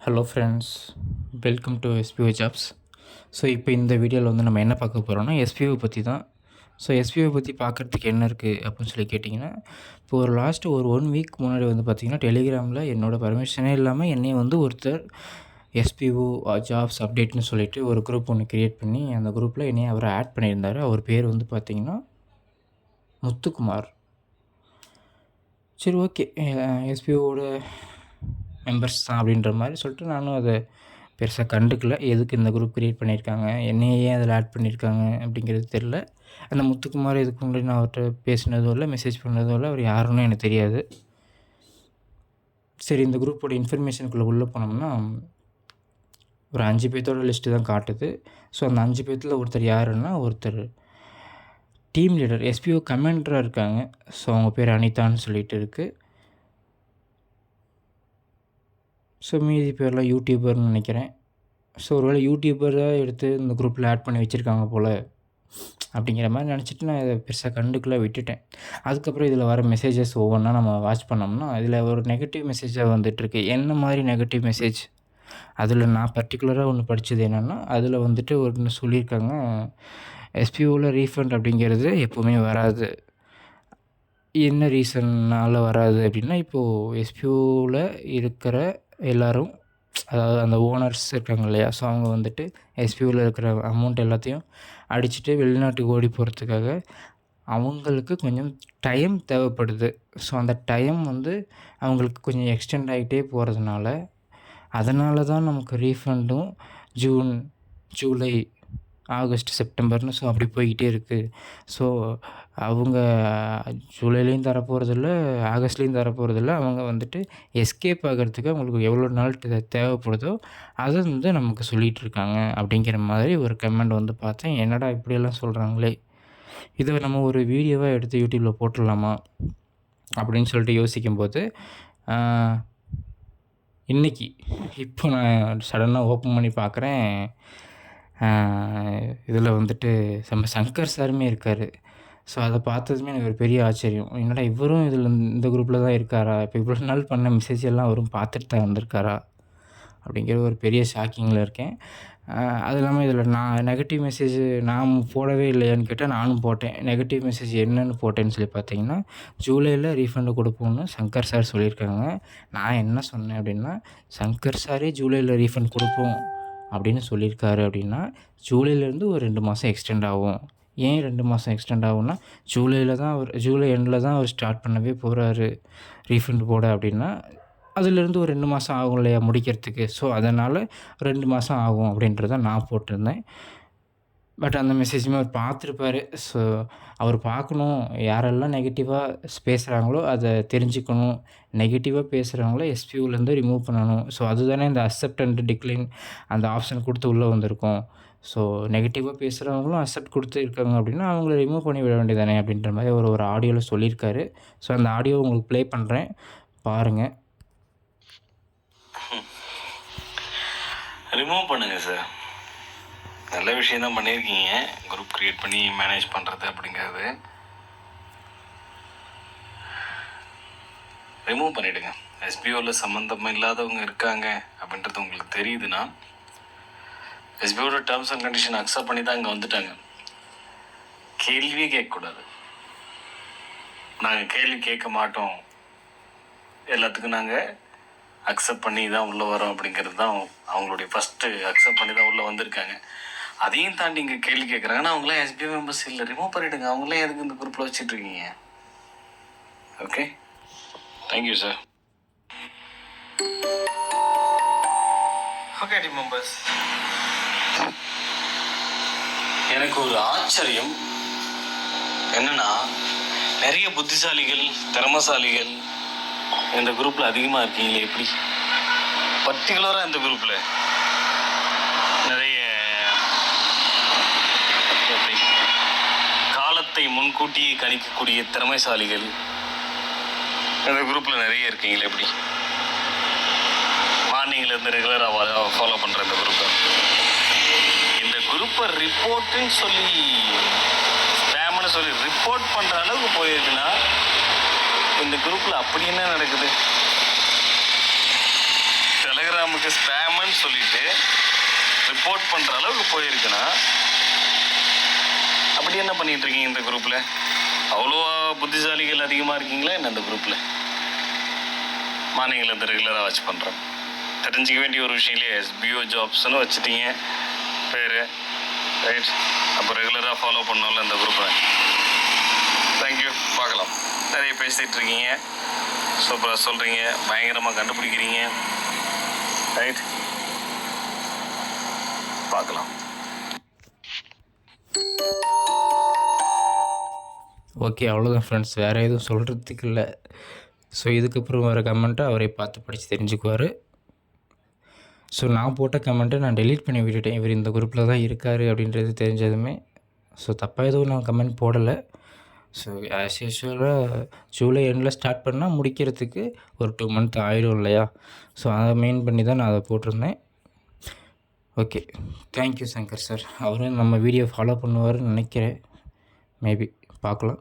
Hello friends welcome to SPO jobs so இப்போ இந்த வீடியோவில் வந்து நம்ம என்ன பார்க்க போகிறோம்னா எஸ்பிஓ பற்றி தான் ஸோ எஸ்பிஓ பற்றி பார்க்குறதுக்கு என்ன இருக்குது அப்படின்னு சொல்லி கேட்டிங்கன்னா இப்போ ஒரு லாஸ்ட்டு ஒரு ஒன் வீக் முன்னாடி வந்து பார்த்திங்கன்னா டெலிகிராமில் என்னோடய பர்மிஷனே இல்லாமல் என்னை வந்து ஒருத்தர் எஸ்பிஓ ஜாப்ஸ் அப்டேட்னு சொல்லிட்டு ஒரு குரூப் ஒன்று க்ரியேட் பண்ணி அந்த குரூப்பில் என்னையை அவர் ஆட் பண்ணியிருந்தார். அவர் பேர் வந்து பார்த்திங்கன்னா முத்துக்குமார். சரி ஓகே எஸ்பிஓட மெம்பர்ஸ் தான் அப்படின்ற மாதிரி சொல்லிட்டு நானும் அதை பெருசாக கண்டுக்கல. எதுக்கு இந்த குரூப் க்ரியேட் பண்ணியிருக்காங்க? என்னையே ஏன் அதில் ஆட் பண்ணியிருக்காங்க அப்படிங்கிறது தெரில அந்த முத்துக்குமார் இதுக்கு முன்னாடி நான் அவர்கிட்ட பேசினதும் இல்லை மெசேஜ் பண்ணதும் இல்லை அவர் யாருன்னு எனக்கு தெரியாது. சரி இந்த குரூப்போட இன்ஃபர்மேஷனுக்குள்ளே உள்ளே போனோம்னா ஒரு அஞ்சு பேர்த்தோட லிஸ்ட்டு தான் காட்டுது. ஸோ அந்த அஞ்சு பேர்த்தில் ஒருத்தர் யாருன்னா ஒருத்தர் டீம் லீடர் எஸ்பிஓ கமாண்டராக இருக்காங்க. ஸோ அவங்க பேர் அனிதான்னு சொல்லிட்டு இருக்குது ஸோ மீதி பேர்லாம் யூடியூபர்னு நினைக்கிறேன். ஸோ ஒருவேளை யூடியூபராக எடுத்து இந்த குரூப்பில் ஆட் பண்ணி வச்சுருக்காங்க போல். அப்படிங்கிற மாதிரி நினச்சிட்டு நான் இதை பெருசாக கண்டுக்குள்ள விட்டுட்டேன். அதுக்கப்புறம் இதில் வர மெசேஜஸ் ஒவ்வொன்றா நம்ம வாட்ச் பண்ணோம்னா இதில் ஒரு நெகட்டிவ் மெசேஜாக வந்துட்டுருக்கு. என்ன மாதிரி நெகட்டிவ் மெசேஜ் அதில் நான் பர்டிகுலராக ஒன்று படித்தது என்னென்னா அதில் வந்துட்டு ஒன்று சொல்லியிருக்காங்க. எஸ்பிஓவில் ரீஃபண்ட் அப்படிங்கிறது எப்போவுமே வராது. என்ன ரீசன்னால் வராது அப்படின்னா இப்போது எஸ்பிஓவில் இருக்கிற எல்லோரும் அதாவது அந்த ஓனர்ஸ் இருக்காங்க இல்லையா? ஸோ அவங்க வந்துட்டு எஸ்பியூவில் இருக்கிற அமௌண்ட் எல்லாத்தையும் அடிச்சுட்டு வெளிநாட்டுக்கு ஓடி போகிறதுக்காக அவங்களுக்கு கொஞ்சம் டைம் தேவைப்படுது. ஸோ அந்த டைம் வந்து அவங்களுக்கு கொஞ்சம் எக்ஸ்டெண்ட் ஆகிட்டே போகிறதுனால அதனால தான் நமக்கு ரீஃபண்டும் ஜூன் ஜூலை ஆகஸ்ட் செப்டம்பர்னு ஸோ அப்படி போய்கிட்டே இருக்குது ஸோ அவங்க ஜூலைலேயும் தரப்போகிறதில்ல ஆகஸ்ட்லேயும் தரப்போகிறதில்ல அவங்க வந்துட்டு எஸ்கேப் ஆகிறதுக்கு அவங்களுக்கு எவ்வளோ நாள் தே- தேவைப்படுதோ அதை வந்து நமக்கு சொல்லிகிட்டு இருக்காங்க அப்படிங்கிற மாதிரி ஒரு கமெண்ட் வந்து பார்த்தேன். என்னடா இப்படியெல்லாம் சொல்கிறாங்களே இதை நம்ம ஒரு வீடியோவாக எடுத்து யூடியூப்பில் போட்டுடலாமா? அப்படின்னு சொல்லிட்டு யோசிக்கும்போது இன்றைக்கி இன்னைக்கு. இப்போ நான் சடனாக ஓப்பன் பண்ணி பார்க்குறேன். இதில் வந்துட்டு நம்ம சங்கர் சாருமே இருக்கார். ஸோ அதை பார்த்ததுமே எனக்கு ஒரு பெரிய ஆச்சரியம். என்னடா இவரும் இதில் இந்த குரூப்பில் தான் இருக்காரா? இப்போ இவ்வளோ நாள் பண்ண மெசேஜ் எல்லாம் அவரும் பார்த்துட்டு தான் வந்திருக்காரா? அப்படிங்கிற ஒரு பெரிய ஷாக்கிங்கில் இருக்கேன். அது இல்லாமல் இதில் நான் நெகட்டிவ் மெசேஜ் நான் போடவே இல்லையான்னு கேட்டால் நானும் போட்டேன். நெகட்டிவ் மெசேஜ் என்னென்னு போட்டேன்னு சொல்லி பார்த்தீங்கன்னா ஜூலையில் ரீஃபண்டு கொடுப்போம்னு சங்கர் சார் சொல்லியிருக்காங்க. நான் என்ன சொன்னேன் அப்படின்னா சங்கர் சாரே ஜூலையில் ரீஃபண்ட் கொடுப்போம். அப்படின்னு சொல்லியிருக்காரு அப்படின்னா ஜூலைலேருந்து ஒரு ரெண்டு மாதம் எக்ஸ்டெண்ட் ஆகும். ஏன் ரெண்டு மாதம் எக்ஸ்டெண்ட் ஆகும்னா ஜூலையில் தான் அவர் ஜூலை எண்டில் தான் அவர் ஸ்டார்ட் பண்ணவே போகிறாரு ரீஃபண்ட் போட அப்படின்னா அதுலேருந்து ஒரு ரெண்டு மாதம் ஆகும் இல்லையா முடிக்கிறதுக்கு. ஸோ அதனால் ரெண்டு மாதம் ஆகும் அப்படின்றத நான் போட்டிருந்தேன். பட் அந்த மெசேஜுமே அவர் பார்த்துருப்பாரு. ஸோ அவர் பார்க்கணும் யாரெல்லாம் நெகட்டிவாக பேசுகிறாங்களோ அதை தெரிஞ்சுக்கணும். நெகட்டிவாக பேசுகிறவங்கள எஸ்பியூலேருந்து ரிமூவ் பண்ணணும். ஸோ அதுதானே இந்த அக்செப்ட் அண்ட் டிக்ளைன் அந்த ஆப்ஷன் கொடுத்து உள்ளே வந்திருக்கோம். ஸோ நெகட்டிவாக பேசுகிறவங்களும் அக்செப்ட் கொடுத்து இருக்காங்க அப்படின்னா அவங்கள ரிமூவ் பண்ணி விட வேண்டியதானே அப்படின்ற மாதிரி ஒரு ஒரு ஆடியோவில் சொல்லியிருக்காரு. ஸோ அந்த ஆடியோ உங்களுக்கு ப்ளே பண்ணுறேன் பாருங்கள் ரிமூவ் பண்ணுங்கள் சார் நல்ல விஷயம் தான் பண்ணியிருக்கீங்க. குரூப் க்ரியேட் பண்ணி மேனேஜ் பண்ணுறது அப்படிங்கிறது. ரிமூவ் பண்ணிவிடுங்க எஸ்பிஓவில் சம்மந்தம் இல்லாதவங்க இருக்காங்க அப்படின்றது உங்களுக்கு தெரியுதுன்னா எஸ்பிஓட டேர்ம்ஸ் அண்ட் கண்டிஷன் அக்செப்ட் பண்ணி தான் இங்கே வந்துட்டாங்க. கேள்வியே கேட்கக்கூடாது. நாங்கள் கேள்வி கேட்க மாட்டோம். எல்லாத்துக்கும் நாங்கள் அக்செப்ட் பண்ணி தான் உள்ளே வரோம் அப்படிங்கிறது தான் அவங்களுடைய ஃபஸ்ட்டு அக்செப்ட் பண்ணி தான் உள்ளே வந்திருக்காங்க. அதையும் தாண்டி இங்கே கேள்வி கேட்குறாங்கன்னா அவங்களாம் எஸ்பிஐ மெம்பர்ஸ் இல்லை. ரிமூவ் பண்ணிவிடுங்க அவங்களாம் எதுக்கு இந்த குரூப்பில் வச்சுட்டு இருக்கீங்க? Okay thank you sir okay team members எனக்கு ஒரு ஆச்சரியம். என்னன்னா நிறைய புத்திசாலிகள் திறமசாலிகள் இந்த குரூப்பில் அதிகமாக இருக்கீங்களே எப்படி? பர்டிகுலராக இந்த குரூப்பில் நிறைய எப்படி காலத்தை முன்கூட்டியே கணிக்கக்கூடிய திறமைசாலிகள். இந்த குரூப்பில் நிறைய இருக்கீங்களே எப்படி? மார்னிங்ல இருந்து ரெகுலராக ஃபாலோ பண்ணுற இந்த குரூப்பை இந்த குரூப்பை ரிப்போர்ட்டுன்னு சொல்லி ஸ்பேம்னு சொல்லி ரிப்போர்ட் பண்ணுற அளவுக்கு போயிருக்குன்னா இந்த குரூப்பில் அப்படி என்ன நடக்குது? டெலகிராமுக்கு ஸ்பேம்னு சொல்லிட்டு ரிப்போர்ட் பண்ணுற அளவுக்கு போயிருக்குன்னா அப்படி என்ன பண்ணிட்டு இருக்கீங்க இந்த குரூப்பில் அவ்வளோ புத்திசாலிகள் அதிகமாக இருக்கீங்களா என்ன இந்த குரூப்பில் மார்னிங்கில் இந்த ரெகுலராக வாட்ச் பண்ணுறேன் தெரிஞ்சிக்க வேண்டிய ஒரு விஷயம் இல்லையா. எஸ்பிஓ ஜாப்ஸ்னு வச்சுட்டீங்க. பேர். ரைட் அப்போ ரெகுலராக ஃபாலோ பண்ணோம்ல இந்த குரூப்பை தேங்க்யூ பார்க்கலாம். நிறைய பேசிகிட்டு இருக்கீங்க. சூப்பராக சொல்கிறீங்க பயங்கரமாக கண்டுபிடிக்கிறீங்க. ரைட் பார்க்கலாம். ஓகே அவ்வளோதான் ஃப்ரெண்ட்ஸ் வேறு எதுவும் சொல்கிறதுக்கு இல்லை. ஸோ இதுக்கப்புறம் வர கமெண்ட்டை அவரே பார்த்து படித்து தெரிஞ்சுக்குவார். ஸோ நான் போட்ட கமெண்ட்டை நான் டெலீட் பண்ணி விட்டுட்டேன். இவர் இந்த குரூப்பில் தான் இருக்கார் அப்படின்றது தெரிஞ்சதுமே. ஸோ தப்பாக எதுவும் நான் கமெண்ட் போடலை. ஸோ ஆஸ் யூஸ்வலாக ஜூலை எண்டில் ஸ்டார்ட் பண்ணால் முடிக்கிறதுக்கு ஒரு டூ மந்த் ஆயிடும் இல்லையா? ஸோ அதை மெயின் பண்ணி தான் நான் அதை போட்டிருந்தேன். ஓகே தேங்க்யூ சங்கர் சார் அவரும் நம்ம வீடியோ ஃபாலோ பண்ணுவார்னு நினைக்கிறேன். மேபி பார்க்கலாம்.